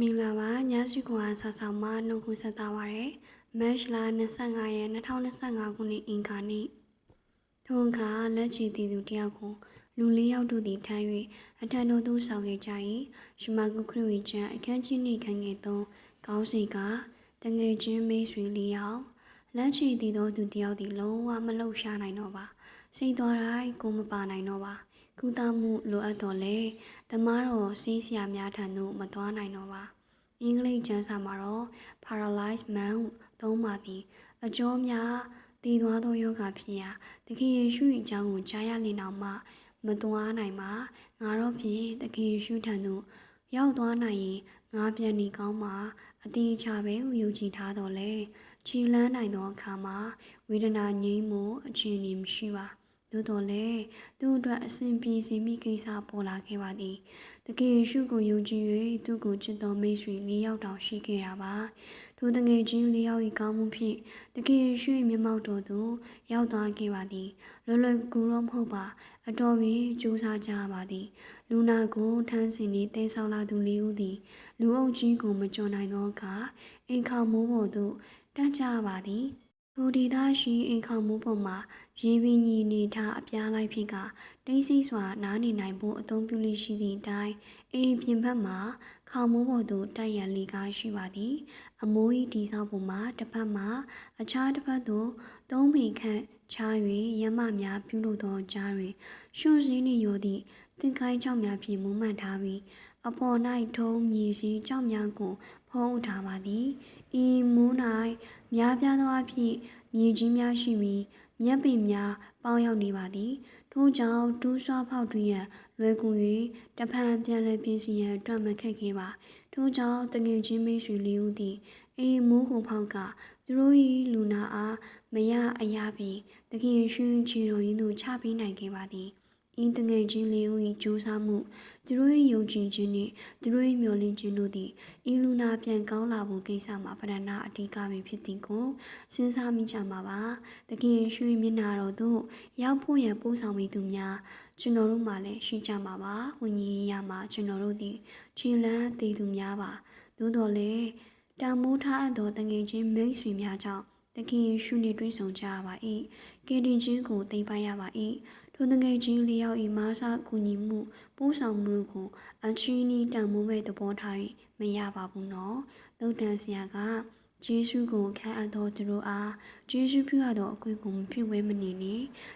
မင်္ဂလာပါညစုကွာဆာဆောင်မနှုတ်ခုဆက်သားပါရယ်မတ်လ25ရက်2025ခုနှစ်အင်္ဂါနေ့ထုံခါလက်ချီတည်သူတယောက်ကိုလူလေးယောက်တို့သည်ထမ်း၍အထံတော်သို့ဆောင်ခဲ့ကြ၏ရှမကုခရဝီကျန်အခန်းကြီးနှင့်ခံငယ်သောကောင်းစီကတငယ်ချင်းမိတ်ဆွေလေးယောက်လက်ချီတည်သောသူတယောက်သည်လုံးဝမလှုပ်ရှားနိုင်တော့ပါစိတ်သွားတိုင်းကိုမပါနိုင်တော့ပါ ကုသမှုလိုအပ်တော်လဲတမားတော်စီးဆရာများထံသို့မသွားနိုင်တော့ပါအင်္ဂလိပ်ကျမ်းစာမှာတော့ paralyzed man ဟုသုံးပါသည်အကျော်များတည်သွားသောယောဂဖြစ်ရာသခင်ယေရှု၏အကြောင်းကိုကြားရလင်အောင်မှမသွားနိုင်ပါငါတော့ဖြင့်သခင်ယေရှုထံသို့ရောက်သွားနိုင်ရင်ငါပြန်နေကောင်းမှာအတိအကျပဲဟုယုံကြည်ထားတော်လဲခြေလန်းနိုင်သောအခါမှာဝေဒနာငြိမ်းမှုအခြေအနေမရှိပါ သို့တော်လည်းသူ့အတွက်အစဉ်ပြေစေမိကိစ္စပေါ်လာခဲ့ပါသည်။တကယ်ယေရှုကိုယုံကြည်၍သူ့ကိုချစ်တော်မိတ်ဆွေ၄ယောက်တောင်ရှိခဲ့တာပါ။ထိုတငယ်ချင်း၄ယောက်၏ကောင်းမှုဖြင့်တကယ်ယေရှု၏မျက်မှောက်တော်သို့ရောက်သွားခဲ့ပါသည်။လွယ်လွယ်ကူတော့မဟုတ်ပါ။အတော်ပင်ကြိုးစားကြပါသည်။လူနာကိုထမ်းစင်ပြီးတဲဆောင်လာသူလေးဦးသည်လူအုပ်ကြီးကိုမကြုံနိုင်သောအခါအိမ်ခေါမိုးပေါ်သို့တက်ကြပါသည်။ ထိုဒေသရှိအိမ်ခေါမှုပေါ်မှာရေပင်ကြီးနေထားအပြားလိုက်ဖြစ်ကတိတ်ဆိတ်စွာနားနေနိုင်ဖို့အသုံးပြုလိရှိသည့်အတိုင်းအိမ်ပြင်ဘက်မှာခေါမိုးပေါ်သို့တိုက်ရန်လေကားရှိပါသည် အမိုး၏ဒီဆောက်ပေါ်မှာတစ်ဖက်မှာအခြားတစ်ဖက်သို့သုံးပေခန့်ချား၍ရမများပြုလုပ်သောကြားတွင်ရွှွန်စင်းနှင့်ရောသည့်တင်ကိုင်းကြောက်များဖြင့်မုံမှန်ထားပြီး အပေါ်၌ထုံးမြေစည်းကြောက်များကို ဖုံးထားပါသည်ဤမူး၌များပြားသောအဖြစ်မြေကြီးများရှိပြီးမြက်ပင်များပေါင်းရောက်နေပါသည်ထို့ကြောင့်ဒူးဆွားဖောက်ထွင်းရန်လွယ်ကူ၍တဖန်ပြန်လည်ပြင်ဆင်ရန်အတွက်မခက်ခဲပါထို့ကြောင့်တငယ်ချင်းမိတ်ဆွေလေးဦးသည်အေးမိုးကိုဖောက်ကသူတို့၏လူနာအားမရအရာပြီးတခင်ရွှင်ချီတော်ရင်းသို့ချပေးနိုင်ခဲ့ပါသည် ဤတငယ်ချင်းလေးဦး၏ကြိုးစားမှုသူတို့၏ယုံကြည်ခြင်းနှင့်သူတို့၏မျှော်လင့်ခြင်းတို့သည်ဤလူနာပြန်ကောင်းလာဖို့ကိစ္စမှာပဒနာအဓိကပင်ဖြစ်သည်ကိုစဉ်းစားမိကြမှာပါတကယ်ရွှေမျက်နာတော်သို့ရောက်ဖို့ရန်ပို့ဆောင်မိသူများကျွန်တော်တို့မှလည်းရှိကြမှာပါဝိညာဉ်ရေးရမှာကျွန်တော်တို့သည်ခြေလန်းတည်သူများပါသို့တော်လည်းတန်မိုးထားသောတငယ်ချင်းမိတ်ဆွေများကြောင့် တခင်ယေရှုနှင့်တွေ့ဆုံကြရပါ၏ကယ်တင်ခြင်းကိုသိမ်းပိုက်ရပါ၏ထိုတငယ်ချင်းလျောက်၏မားစားကူညီမှုပို့ဆောင်မှုကိုအချီးနီးတန်မိုးမဲ့သဘောထား၍မရပါဘူးနော်သုတ်တန်ဆရာကဂျေရှုကိုခန့်အပ်တော်သူတို့အားဂျေရှုပြုရသောအခွင့်ကိုမပြုဝဲမနေနေ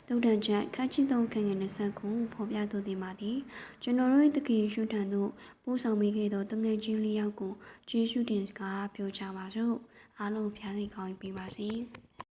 တုတ်တန်ချက်ခန့်ချစ်သောခံငယ်နှဆက်ကိုဖော်ပြသူတင်ပါသည်ကျွန်တော်တို့၏တကယ်ရှုထံသို့ပို့ဆောင်မိခဲ့သောတငယ်ချင်းလေးယောက်ကိုဂျေရှုတင်စကားပြောကြပါစို့ အားလုံးဖျားစီကောင်းပြီးပါစေ